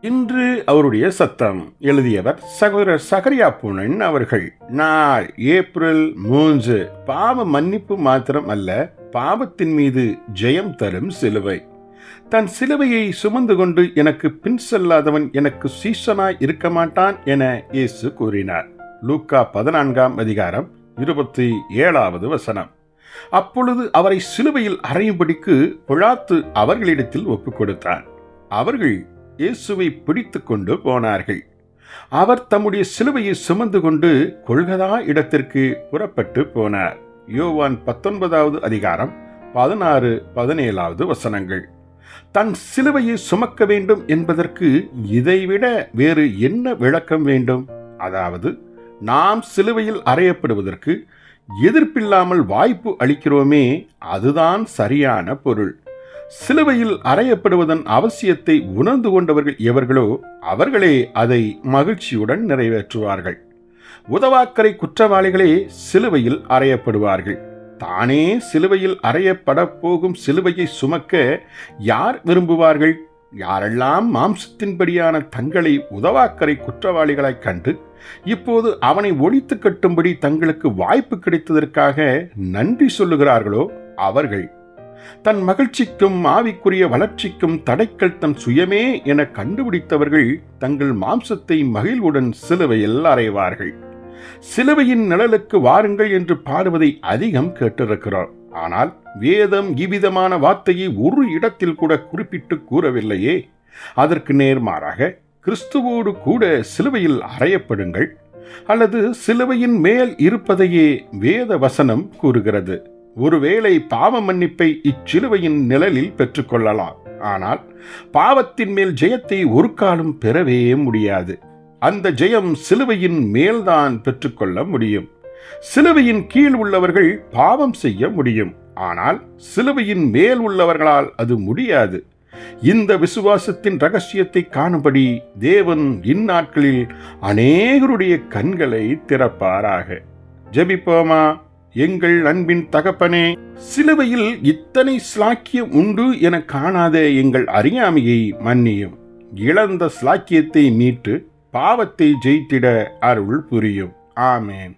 இன்று அவருடைய சத்தம் எழுதியவர் சகோதரர் சகரியா பூனன் அவர்கள். நாள் ஏப்ரல் மூன்று. பாவ மன்னிப்பு மாத்திரம் அல்ல பாவத்தின் மீது ஜெயம் தரும் சிலுவை. தன் சிலுவையை சுமந்து கொண்டு எனக்கு பின் செல்லாதவன் எனக்கு சீசனாய் இருக்க மாட்டான் என இயேசு கூறினார். லூக்கா பதினான்காம் அதிகாரம் இருபத்தி ஏழாவது வசனம். அப்பொழுது அவரை சிலுவையில் அறையும்படிக்கு பொழாத்து அவர்களிடத்தில் ஒப்புக் கொடுத்தான் அவர்கள் இயேசுவை பிடித்து கொண்டு போனார்கள். அவர் தம்முடைய சிலுவையை சுமந்து கொண்டு கொள்கதா இடத்திற்கு புறப்பட்டு போனார். யோவான் பத்தொன்பதாவது அதிகாரம் பதினாறு பதினேழாவது வசனங்கள். தன் சிலுவையை சுமக்க வேண்டும் என்பதற்கு இதைவிட வேறு என்ன விளக்கம் வேண்டும்? அதாவது நாம் சிலுவையில் அறையப்படுவதற்கு எதிர்ப்பில்லாமல் வாய்ப்பு அளிக்கிறோமே அதுதான் சரியான பொருள். சிலுவையில் அறையப்படுவதன் அவசியத்தை உணர்ந்து கொண்டவர்கள் எவர்களோ அவர்களே அதை மகிழ்ச்சியுடன் நிறைவேற்றுவார்கள். உதவாக்கரை குற்றவாளிகளே சிலுவையில் அறையப்படுவார்கள். தானே சிலுவையில் அறையப்படப் போகும் சிலுவையை சுமக்க யார் விரும்புவார்கள்? யாரெல்லாம் மாம்சத்தின்படியான தங்களை உதவாக்கரை குற்றவாளிகளைக் கண்டு இப்போது அவனை ஒழித்து கட்டும்படி தங்களுக்கு வாய்ப்பு கிடைத்ததற்காக நன்றி சொல்லுகிறார்களோ அவர்கள் தன் மகிழ்ச்சிக்கும் ஆவிக்குரிய வளர்ச்சிக்கும் தடைக்கல் தன் சுயமே என கண்டுபிடித்தவர்கள் தங்கள் மாம்சத்தை மகிழ்வுடன் சிலுவையில் அறைவார்கள் சிலுவையின் நிழலுக்கு வாருங்கள் என்று பாடுவதை அதிகம் கேட்டிருக்கிறோம் ஆனால் வேதம் இவ்விதமான வார்த்தையை ஒரு இடத்தில் கூட குறிப்பிட்டு கூறவில்லையே. அதற்கு நேர்மாறாக கிறிஸ்துவோடு கூட சிலுவையில் அறையப்படுங்கள். அல்லது சிலுவையின் மேல் இருப்பதையே வேத வசனம் கூறுகிறது. ஒருவேளை பாவ மன்னிப்பை இச்சிலுவையின் நிழலில் பெற்றுக்கொள்ளலாம். ஆனால் பாவத்தின் மேல் ஜெயத்தை ஒரு காலம் பெறவே முடியாது. அந்த ஜெயம் சிலுவையின் மேல்தான் பெற்றுக்கொள்ள முடியும். சிலுவையின் கீழ் உள்ளவர்கள் பாவம் செய்ய முடியும். ஆனால் சிலுவையின் மேல் உள்ளவர்களால் அது முடியாது. இந்த விசுவாசத்தின் ரகசியத்தை காணும்படி தேவன் இந்நாட்களில் அநேகருடைய கண்களை திறப்பாராக. ஜெபிப்போமா? எங்கள் அன்பின் தகப்பனே சிலுவையில் இத்தனை ஸ்லாக்கியம் உண்டு என காணாத எங்கள் அறியாமையை மன்னியும். இழந்த ஸ்லாக்கியத்தை மீட்டு பாவத்தை ஜெயித்திட அருள் புரியும். ஆமேன்.